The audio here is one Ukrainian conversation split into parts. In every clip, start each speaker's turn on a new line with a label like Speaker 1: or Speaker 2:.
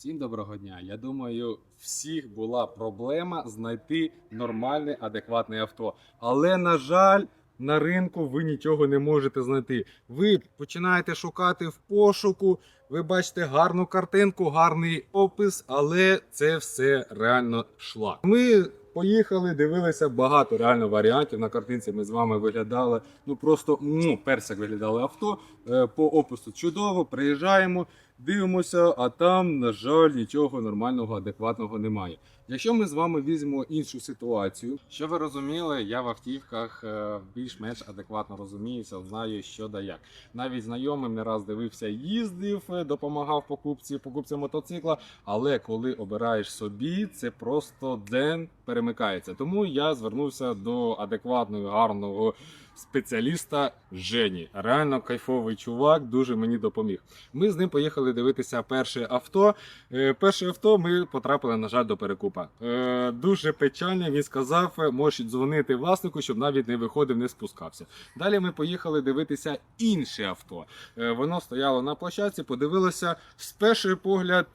Speaker 1: Всім доброго дня. Я думаю, всіх була проблема знайти нормальне, адекватне авто. Але, на жаль, на ринку ви нічого не можете знайти. Ви починаєте шукати в пошуку, ви бачите гарну картинку, гарний опис, але це все реально шлак. Ми поїхали, дивилися багато реально варіантів. На картинці ми з вами виглядали. Ну просто ну, персик виглядали авто. Е, По опису чудово, приїжджаємо. Дивимося, а там, на жаль, нічого нормального, адекватного немає. Якщо ми з вами візьмемо іншу ситуацію, що ви розуміли, я в автівках е, більш-менш адекватно розуміюся, знаю, що да як. Навіть знайомим не раз дивився, їздив, е, допомагав покупці, покупці мотоцикла. Але коли обираєш собі, це просто день перемикається. Тому я звернувся до адекватного, гарного спеціаліста Жені. Реально кайфовий чувак, дуже мені допоміг. Ми з ним поїхали дивитися перше авто. Е, Перше авто ми потрапили, на жаль, до перекупа. Е, Дуже печально. Він сказав, можеш дзвонити власнику, щоб навіть не виходив, не спускався. Далі ми поїхали дивитися інше авто. Е, Воно стояло на площадці, подивилося з перший погляд.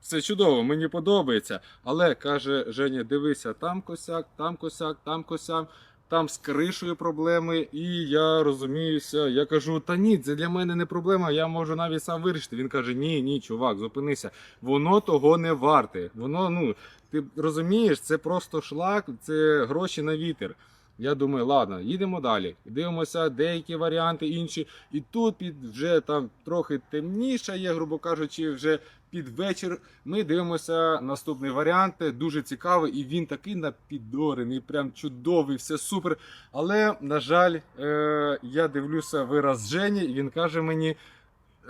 Speaker 1: Це чудово, мені подобається. Але каже Женя: дивися, там косяк, там косяк, там косяк. Там з кришою проблеми, і я розуміюся. Я кажу: та ні, це для мене не проблема. Я можу навіть сам вирішити. Він каже: Ні, ні, чувак, зупинися. Воно того не варте. Воно, ну ти розумієш, це просто шлак, це гроші на вітер. Я думаю, ладно, їдемо далі. Дивимося деякі варіанти інші. І тут під вже там трохи темніше є, грубо кажучи, вже під вечір. Ми дивимося наступний варіант. Дуже цікавий, і він такий напідорений, прям чудовий, все супер. Але, на жаль, е- я дивлюся вираз Жені, і він каже мені.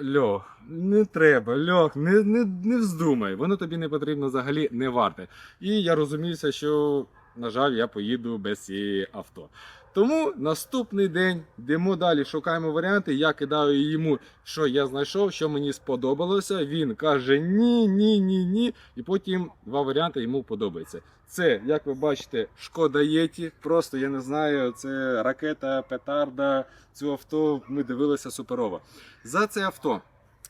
Speaker 1: Льох, не треба, Льох, не, не, не вздумай, воно тобі не потрібно взагалі не варте. І я розуміюся, що, на жаль, я поїду без цієї авто. Тому наступний день йдемо далі, шукаємо варіанти. Я кидаю йому, що я знайшов, що мені сподобалося. Він каже ні, ні, ні, ні. І потім два варіанти йому подобається. Це, як ви бачите, шкода Єті. Просто я не знаю, це ракета, петарда. Цю авто ми дивилися суперово. За це авто.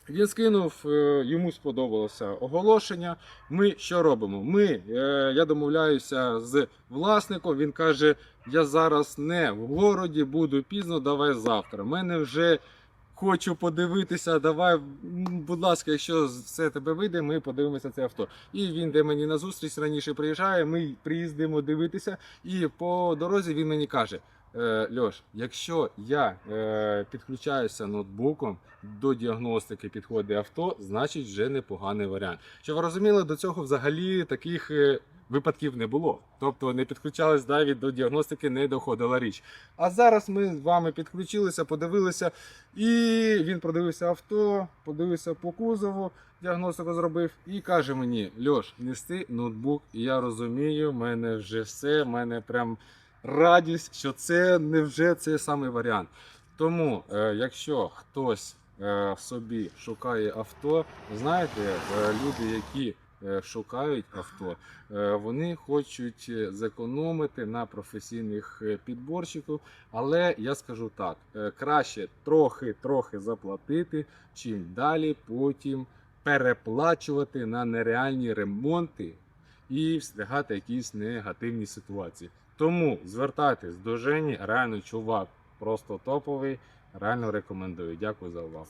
Speaker 1: Він скинув, е, йому сподобалося оголошення. Ми що робимо? Ми, е, я домовляюся з власником. Він каже: я зараз не в городі, буду пізно, давай завтра. Мене вже хочу подивитися. Давай, будь ласка, якщо все тебе вийде, ми подивимося це авто. І він де мені на зустріч раніше приїжджає. Ми приїздимо дивитися, і по дорозі він мені каже. Е, Льош, якщо я е, підключаюся ноутбуком до діагностики підходить авто, значить вже непоганий варіант. Щоб ви розуміли, до цього взагалі таких е, випадків не було. Тобто не підключались навіть до діагностики, не доходила річ. А зараз ми з вами підключилися, подивилися, і він продивився авто, подивився по кузову, діагностику зробив і каже мені: Льош, нести ноутбук, я розумію, в мене вже все, в мене прям радість, що це не вже цей самий варіант. Тому, е, якщо хтось е, собі шукає авто, знаєте, е, люди, які шукають авто, вони хочуть зекономити на професійних підборщиків. Але я скажу так: краще трохи-трохи заплатити, чим далі потім переплачувати на нереальні ремонти і встигати якісь негативні ситуації. Тому звертайтесь до Жені, реально чувак, просто топовий. Реально рекомендую. Дякую за увагу.